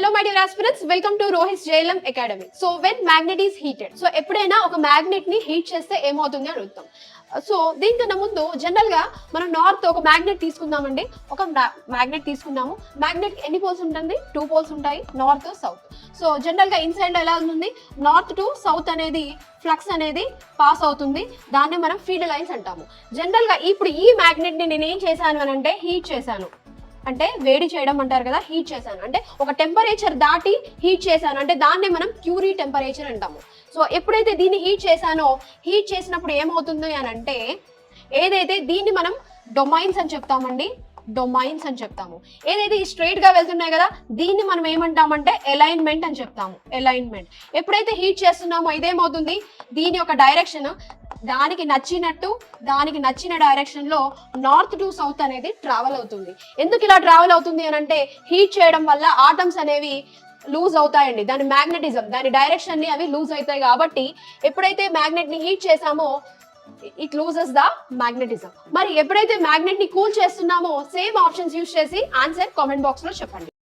Hello my dear aspirants welcome to Rohit JLM academy so when magnet is heated so ఎప్పుడైనా ఒక మ్యాగ్నెట్ని heat చేస్తే ఏమవుతుంది అని అడుగుతాం. సో దీనికన్నా ముందు జనరల్గా మనం నార్త్ ఒక మ్యాగ్నెట్ తీసుకుందామండి. ఒక మ్యాగ్నెట్ తీసుకున్నాము. మ్యాగ్నెట్ ఎన్ని పోల్స్ ఉంటుంది? టూ పోల్స్ ఉంటాయి నార్త్ సౌత్ సో జనరల్గా ఇన్సైడ్ ఎలా ఉంది నార్త్ టు సౌత్ అనేది ఫ్లక్స్ అనేది పాస్ అవుతుంది. దాన్ని మనం ఫీల్డ్ లైన్స్ అంటాము. జనరల్గా ఇప్పుడు ఈ మ్యాగ్నెట్ని నేను ఏం చేశాను అని అంటే హీట్ చేశాను. అంటే వేడి చేయడం అంటారు కదా హీట్ చేశాను. అంటే ఒక టెంపరేచర్ దాటి హీట్ చేశాను. అంటే దాన్నే మనం క్యూరీ టెంపరేచర్ అంటాము. సో ఎప్పుడైతే దీన్ని హీట్ చేశానో హీట్ చేసినప్పుడు ఏమవుతుంది అని అంటే ఏదైతే దీన్ని మనం డొమైన్స్ అని చెప్తామండి డొమైన్స్ అని చెప్తాము. ఏదైతే ఈ స్ట్రైట్గా వెళ్తున్నాయి కదా దీన్ని మనం ఏమంటామంటే అలైన్మెంట్ అని చెప్తాము. అలైన్మెంట్ ఎప్పుడైతే హీట్ చేస్తున్నామో ఇదేమవుతుంది? దీని యొక్క డైరెక్షన్ దానికి నచ్చినట్టు దానికి నచ్చిన డైరెక్షన్లో నార్త్ టు సౌత్ అనేది ట్రావెల్ అవుతుంది. ఎందుకు ఇలా ట్రావెల్ అవుతుంది అని అంటే హీట్ చేయడం వల్ల ఆటమ్స్ అనేవి లూజ్ అవుతాయండి. దాని మ్యాగ్నెటిజం దాని డైరెక్షన్ని అవి లూజ్ అవుతాయి కాబట్టి ఎప్పుడైతే మ్యాగ్నెట్ని హీట్ చేసామో ఇట్ లూజెస్ ద మ్యాగ్నెటిజం మరి ఎప్పుడైతే మ్యాగ్నెట్ని కూల్ చేస్తున్నామో సేమ్ ఆప్షన్స్ యూజ్ చేసి ఆన్సర్ కామెంట్ బాక్స్లో చెప్పండి.